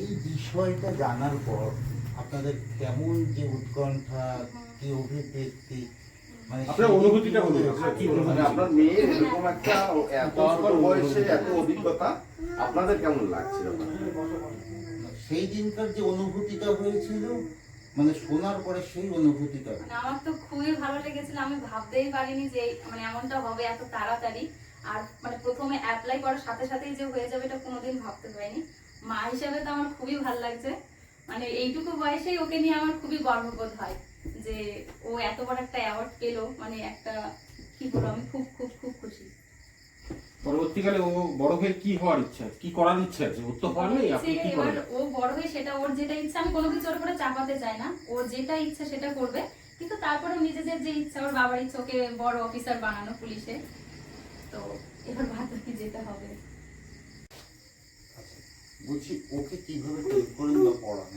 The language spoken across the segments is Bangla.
এই বিষয়টা জানার পর আপনাদের কেমন যে উৎকণ্ঠা কি অভিব্যক্তি? মানে আপনার অনুভূতিটা মানে আপনার মেয়ের এরকম একটা এত ছোট বয়সে এত অভিজ্ঞতা আপনাদের কেমন লাগছে সেই দিনকার যে অনুভূতিটা হয়েছিল মানে শোনার পরে সেই অনুভূতিটা। মানে আমার তো খুবই ভালো লেগেছিল আমি ভাবতেই পারিনি যে মানে এমনটা হবে এত তাড়াতাড়ি। আর মানে প্রথমে অ্যাপ্লাই করার সাথে সাথেই যে হয়ে যাবে এটা কোনোদিন ভাবতে পারিনি। মা হিসাবে তো আমার খুবই ভালো লাগছে। মানে এইটুকু বয়সেই ওকে নিয়ে আমার খুবই গর্ববোধ হয় যে ও এত বড় একটা অ্যাওয়ার্ড পেল মানে একটা কি বলব আমি খুব খুব খুব খুশি। পরবর্তীকালে ও বড় হয়ে কি হওয়ার ইচ্ছা কি করার ইচ্ছা আছে? ওর তো আপনি কি করেন? ও বড় হয়ে সেটা ওর যেটা ইচ্ছা আমি কোনো কিছু ওর উপরে চাপাতে চাই না। ওর যেটা ইচ্ছা সেটা করবে। কিন্তু তারপরে নিজেদের যে ইচ্ছা ওর বাবার ইচ্ছা ওকে বড় অফিসার বানানো পুলিশে। তো এবার বাদ বাকি যেটা হবে। বলছি ওকে কীভাবে তৈরি করেন বা পড়ান?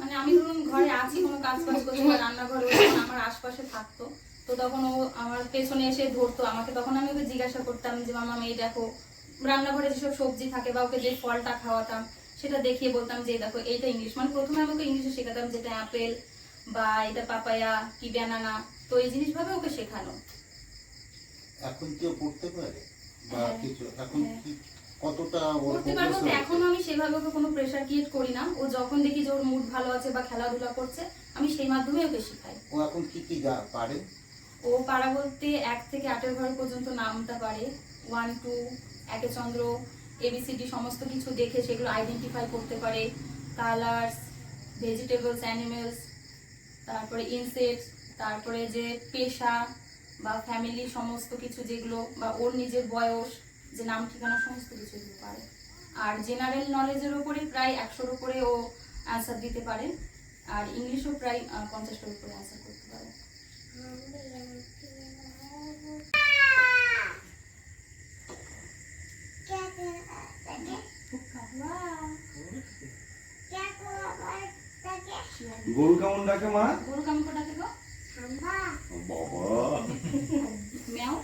মানে আমি ধরুন ঘরে আছি কোনো কাজ বাজ করছি বা রান্নাঘরে আমার আশপাশে থাকতো। তো তখন ও আমার পেছনে এসে ধরতো আমাকে তখন আমি ওকে জিজ্ঞাসা করতাম যে মামা এই দেখো রান্নাঘরে যেসব সবজি থাকে বা ওকে যে ফলটা খাওয়াতাম সেটা দেখিয়ে বলতাম যে দেখো এইটা ইংলিশ। মানে প্রথমে আমি ওকে ইংলিশে শেখাতাম যেটা অ্যাপেল বা এটা পাপায়া কি ব্যানানা। তো এই জিনিসভাবে ওকে শেখানো। এখন কি পড়তে পারে? বা হ্যাঁ, কিছু এখন হ্যাঁ। কতটা করতে পারব? এখনও আমি সেভাবে ওকে কোনো প্রেশার ক্রিয়েট করি না। ও যখন দেখি যে ওর মুড ভালো আছে বা খেলাধুলা করছে আমি সেই মাধ্যমে ওকে শেখাই। ও এখন কি কি পারে? ও পারা বলতে এক থেকে আটের ঘর পর্যন্ত নামটা পারে। ওয়ান টু একে চন্দ্র এবিসিডি সমস্ত কিছু দেখে সেগুলো আইডেন্টিফাই করতে পারে। কালার্স ভেজিটেবলস অ্যানিমেলস তারপরে ইনসেক্টস তারপরে যে পেশা বা ফ্যামিলি সমস্ত কিছু যেগুলো বা ওর নিজের বয়স যে নাম ঠিকানা সমস্ত কিছু এগুলো পারে। আর জেনারেল নলেজের উপরে প্রায় একশোর উপরে ও অ্যান্সার দিতে পারে। আর ইংলিশও প্রায় পঞ্চাশটার উপরে অ্যান্সার করতে পারে। গরু কেমন ডাকে মা? গরু কেমন করে ডাকে গো? বাবা। ম্যাও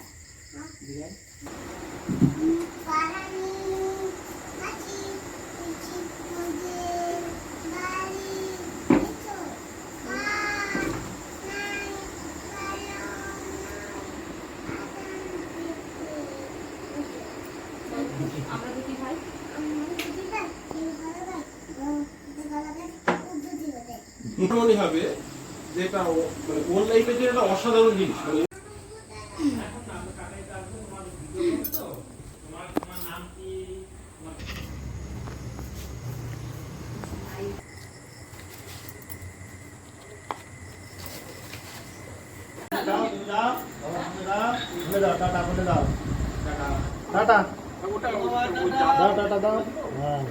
আমরা ভাই মনে হবে যে এটা ও- মানে ওর লাইফে যে একটা অসাধারণ জিনিস। ટાટા ટાટા ટાટા ટાટા ટાટા